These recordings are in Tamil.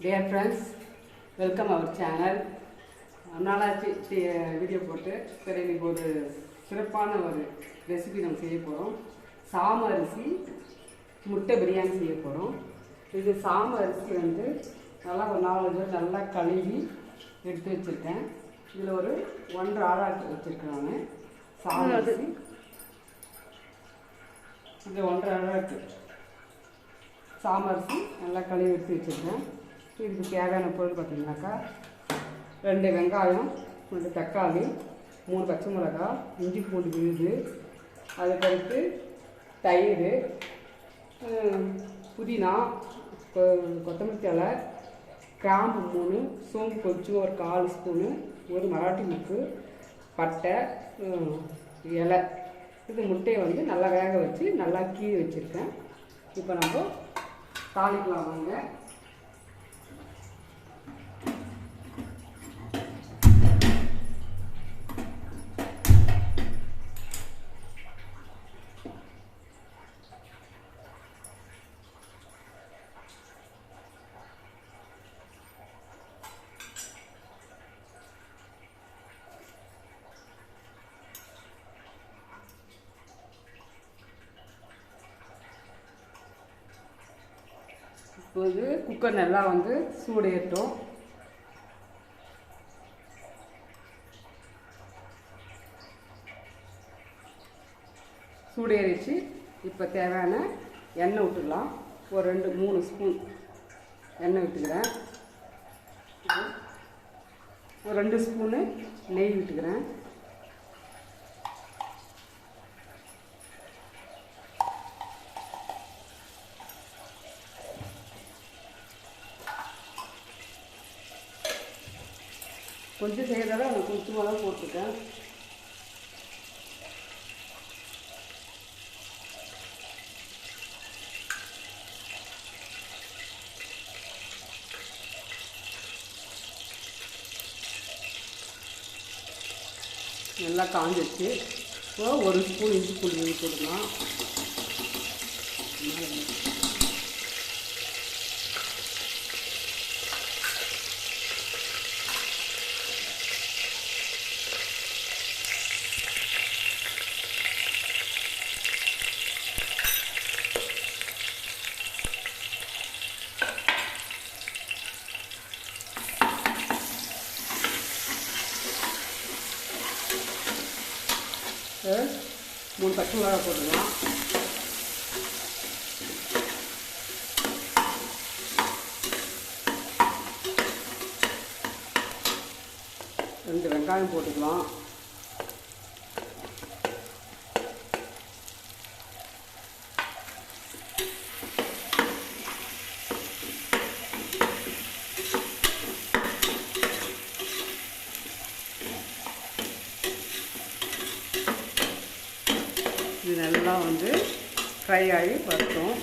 Dear friends welcome our channel நாளாச்சு வீடியோ போட்டு சரி இன்னைக்கு ஒரு சிறப்பான ஒரு ரெசிபி நம்ம செய்ய போகிறோம் சாம அரிசி முட்டை பிரியாணி செய்ய போகிறோம் இது சாம அரிசி வந்து நல்லா ஒரு நாலு பேர் நல்லா கழுவி எடுத்து வச்சுருக்கேன். இதில் ஒரு ஒன்றரை ஆழாக்கு வச்சுருக்கேன் நான். சாம அரிசி. இது ஒன்றரை ஆழாக்கு சாமரிசி நல்லா கழுவி எடுத்து வச்சுருக்கேன். இதுக்கு தேவையான பொருள் பார்த்தீங்கன்னாக்கா ரெண்டு வெங்காயம் ரெண்டு தக்காளி மூணு பச்சை மிளகா இஞ்சி பூண்டு விழுது. அதுக்கடுத்து தயிர் புதினா கொத்தமல்லி தலை கிராம்பு மூணு சோம்பு கொஞ்சம் ஒரு கால் ஸ்பூனு ஒரு மராட்டி முக்கு பட்டை இலை. இது முட்டையை வந்து நல்லா வேக வச்சு நல்லா கீழே வச்சுருக்கேன். இப்போ நம்ம தாளிக்கலாம் வாங்க. வந்து குக்கர் நல்லா வந்து சூடு சூடேறிச்சு. சூடு இப்போ தேவையான எண்ணெய் விட்டுடலாம் ஒரு ரெண்டு மூணு ஸ்பூன் எண்ணெய் விட்டுக்கிறேன் ஒரு ரெண்டு ஸ்பூனு நெய் விட்டுக்கிறேன் கொஞ்சம் செய்கிறதால நான் கொஞ்சமாக தான் போட்டிருக்கேன். நல்லா காஞ்சிச்சு இப்போ ஒரு ஸ்பூன் இஞ்சி பூண்டு போட்டுக்கலாம் மூணு பச்சை மிளகா போட்டுக்கலாம். ரெண்டு வெங்காயம் போட்டுக்கலாம். இது நல்லா வந்து ஃப்ரை ஆகி வரட்டும்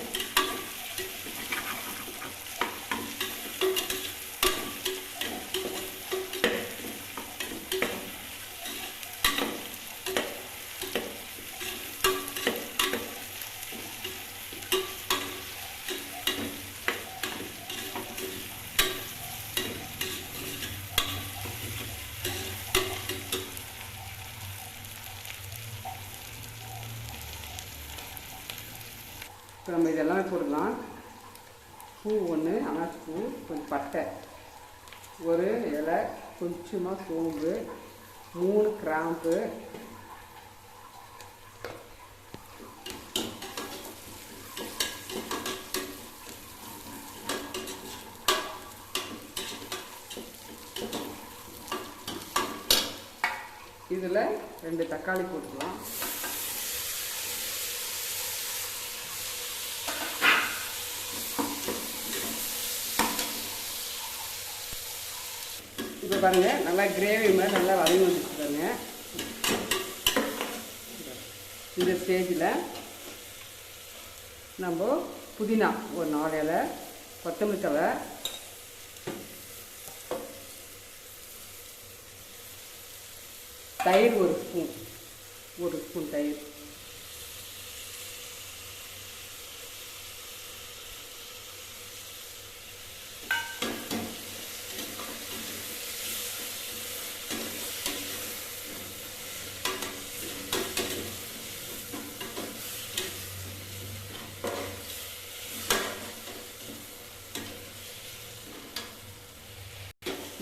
இப்போ நம்ம இதெல்லாம் போடலாம். பூ ஒன்று அனாச்சி பூ கொஞ்சம் பட்டை. ஒரு இலை கொஞ்சமாக சோம்பு மூணு கிராம்பு. இதில் ரெண்டு தக்காளி போட்டுக்கலாம். இப்போ பாருங்க. நல்லா கிரேவி மாதிரி நல்லா வதங்கி வந்துட்டு பாருங்க. இந்த ஸ்டேஜில் நம்ம புதினா ஒரு நாலு இலை கொத்தமல்லி தழை தயிர் ஒரு ஸ்பூன் ஒரு ஸ்பூன் தயிர்.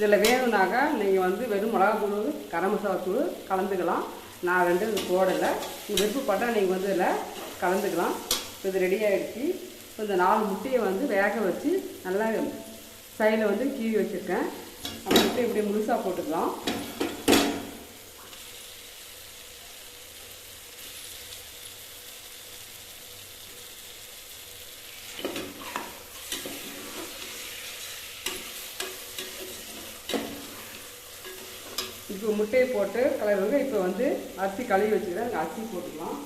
இதில் வேணும்னாக்கா நீங்கள் வந்து வெறும் மிளகாத்தூள் கரம் மசாலாத்தூள் கலந்துக்கலாம். நான் ரெண்டு இது போடலை. உங்கள் விருப்பப்பட்டால் நீங்கள் வந்து இதில் கலந்துக்கலாம். இது ரெடி ஆகிடுச்சு இந்த நாலு முட்டையை வந்து வேக வச்சு நல்லா சைடில் வந்து கீழி வச்சுருக்கேன். அந்த முட்டை இப்படி முழுசாக போட்டுக்கலாம் இப்போ முட்டையை போட்டு கலருங்க இப்போ வந்து அரிசி கழுவி வச்சுக்கிறேன். அந்த அரிசி போட்டுக்கலாம்.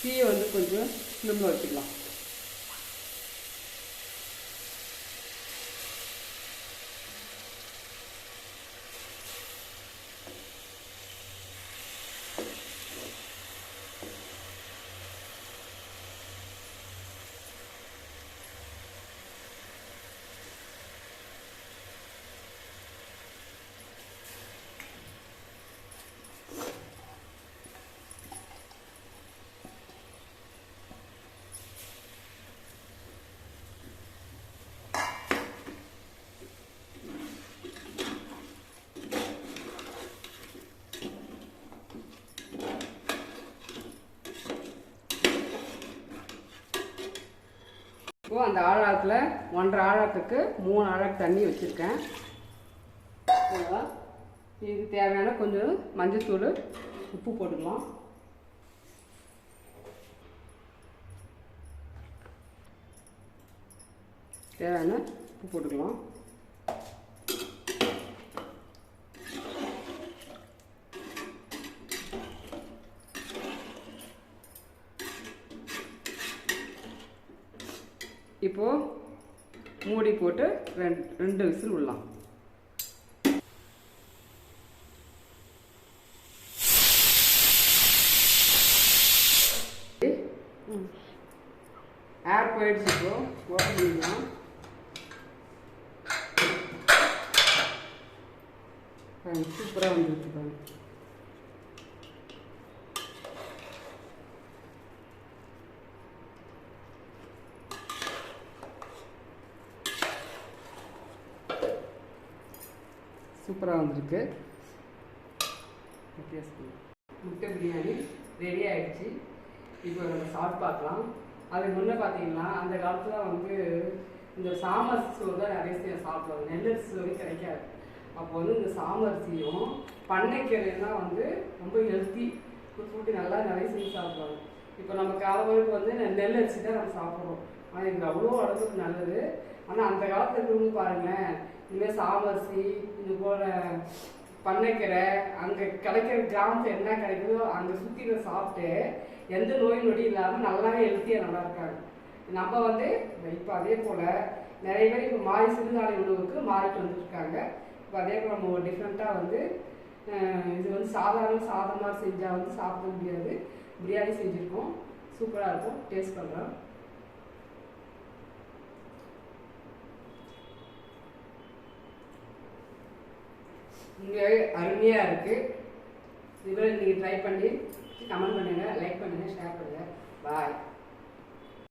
தீயை வந்து கொஞ்சம் ஸ்லிம்மில் வச்சுக்கலாம். இப்போ அந்த ஆழத்தில் ஒன்றரை ஆழத்துக்கு மூணு ஆழ தண்ணி வச்சுருக்கேன். இதுக்கு தேவையான கொஞ்சம் மஞ்சத்தூள் உப்பு போட்டுக்கலாம். தேவையான உப்பு போட்டுக்கலாம். ரெண்டு ரெண்டு விசில் விடலாம். ஏர் போயிடுச்சு இப்போ ஓப்பன் பண்ணிக்கலாம் சூப்பராக வந்துருச்சு பாருங்க. சூப்பராக வந்திருக்கு. முட்டை பிரியாணி ரெடி ஆகிடுச்சு இப்போ நம்ம சாப்பிட்டு பார்க்கலாம். அதுக்கு முன்னே பார்த்தீங்கன்னா அந்த காலத்தில் வந்து இந்த சாமரிசி சோறு தான் நிறைய சாப்பிடுவாங்க. நெல்லரிசி சோறு கிடைக்காது. அப்போ வந்து இந்த சாமரிசியும் பண்ணைக்கீரையும் தான் வந்து ரொம்ப ஹெல்த்தி ஃபுட்டு நல்லா நிறைய செஞ்சு சாப்பிடுவாங்க. இப்போ நம்ம காலங்களுக்கு வந்து நெல்லரிசி தான் நம்ம சாப்பிட்றோம். ஆனால் இது அவ்வளோ உடம்புக்கு நல்லது. ஆனால் அந்த காலத்தில் இருக்கிறவங்க பாருங்களேன் இனிமேல் சாமரிசி இது போல பண்ணைக்கரை அங்கே கிடைக்கிற கிராமத்தில் என்ன கிடைக்குதோ அங்கே சுற்றி சாப்பிட்டு எந்த நோய் நொடி இல்லாமல் நல்லாவே ஹெல்த்தியாக நல்லா இருக்காங்க. நம்ம வந்து இப்போ அதே போல் நிறைய பேர் இப்போ மாறி சிறுநாளை உணவுக்கு மாறிட்டு வந்துருக்காங்க இப்போ அதே போல் நம்ம டிஃப்ரெண்ட்டாக வந்து இது வந்து சாதாரண சாதமாக செஞ்சால் வந்து சாப்பிட முடியாது. பிரியாணி செஞ்சுருக்கோம். சூப்பராக இருக்கும். டேஸ்ட் பண்ணுறோம் இங்கே அருமையாக இருக்குது இதுவரை நீங்கள் ட்ரை பண்ணி கமெண்ட் பண்ணுங்கள் லைக் பண்ணுங்கள் ஷேர் பண்ணுங்கள் பாய்